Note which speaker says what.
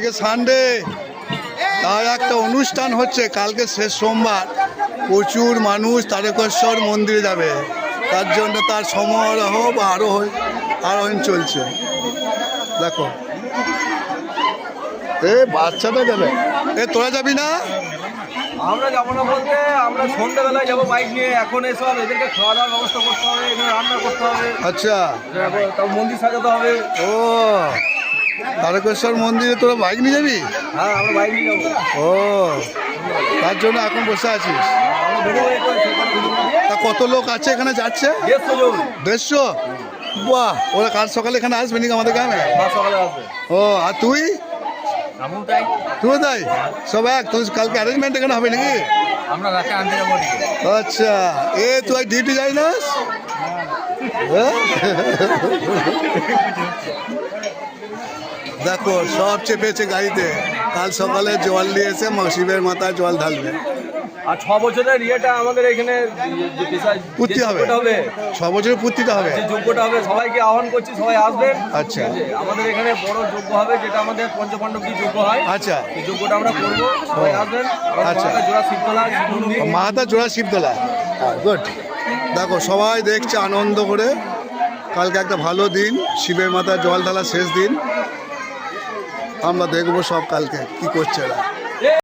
Speaker 1: আজকে সানডে তার একটা অনুষ্ঠান হচ্ছে কালকে শেষ সোমবার। প্রচুর মানুষ তারকেশ্বর মন্দিরে যাবে। তার জন্য তার সমারোহ বা আরোহণ আরোহণ চলছে। দেখো। এ বাচ্চাটা যাবে। এ তোরা যাবি না?
Speaker 2: আমরা যাব না বলতে আমরা সন্ধ্যাবেলায় যাব বাইক নিয়ে। এখন এসব এদেরকে খাওয়া দাওয়ার ব্যবস্থা করতে হবে এখানে রান্না করতে হবে।
Speaker 1: আচ্ছা।
Speaker 2: মন্দির সাজাতে হবে।
Speaker 1: ও। তারকেশ্বর মন্দিরে তোরা বাইক নিয়ে যাবি?
Speaker 2: হ্যাঁ আমরা বাইক নিয়ে যাব।
Speaker 1: ও তার জন্য এখন বসে আছিস। তা কত লোক আছে এখানে যাচ্ছে?
Speaker 2: দেড়শো
Speaker 1: বাহ ওরা কাল সকালে এখানে আসবে নাকি আমাদের গ্রামে? ও আর তুই?
Speaker 2: তাই।
Speaker 1: তুই? সব এক তোর কালকে অ্যারেঞ্জমেন্ট এখানে হবে নাকি?
Speaker 2: আমরা রাতে আনতে যাব
Speaker 1: আচ্ছা এ তুই ডিউটি যাই না? হ্যাঁ? দেখো সব চেপেছে গাড়িতে কাল সকালে জল নিয়েছে শিবের মাথায় জল ঢালবে।
Speaker 2: আর ছ বছরের ইয়েটা আমাদের এখানে যে পেশা- যে
Speaker 1: পূর্তি হবে।
Speaker 2: হবে
Speaker 1: ছ বছরের পূর্তিটা হবে।
Speaker 2: যোগ্যটা হবে সবাইকে আহ্বান করছি সবাই আসবেন।
Speaker 1: আচ্ছা।
Speaker 2: ঠিক আছে? আমাদের এখানে বড় যোগ্য হবে যেটা আমাদের পঞ্চপাণ্ডব কি যোগ্য হয়।
Speaker 1: আচ্ছা।
Speaker 2: এই যোগ্যটা আমরা করব সবাই আসবেন।
Speaker 1: আচ্ছা।
Speaker 2: জোড়া শিবতলা
Speaker 1: মাহাতা জোড়া শিবতলা। গুড দেখো সবাই দেখছে আনন্দ করে। কালকে একটা ভালো দিন শিবের মাথায় জল ঢালা শেষ দিন। আমরা দেখব সব কালকে কি করছে এরা।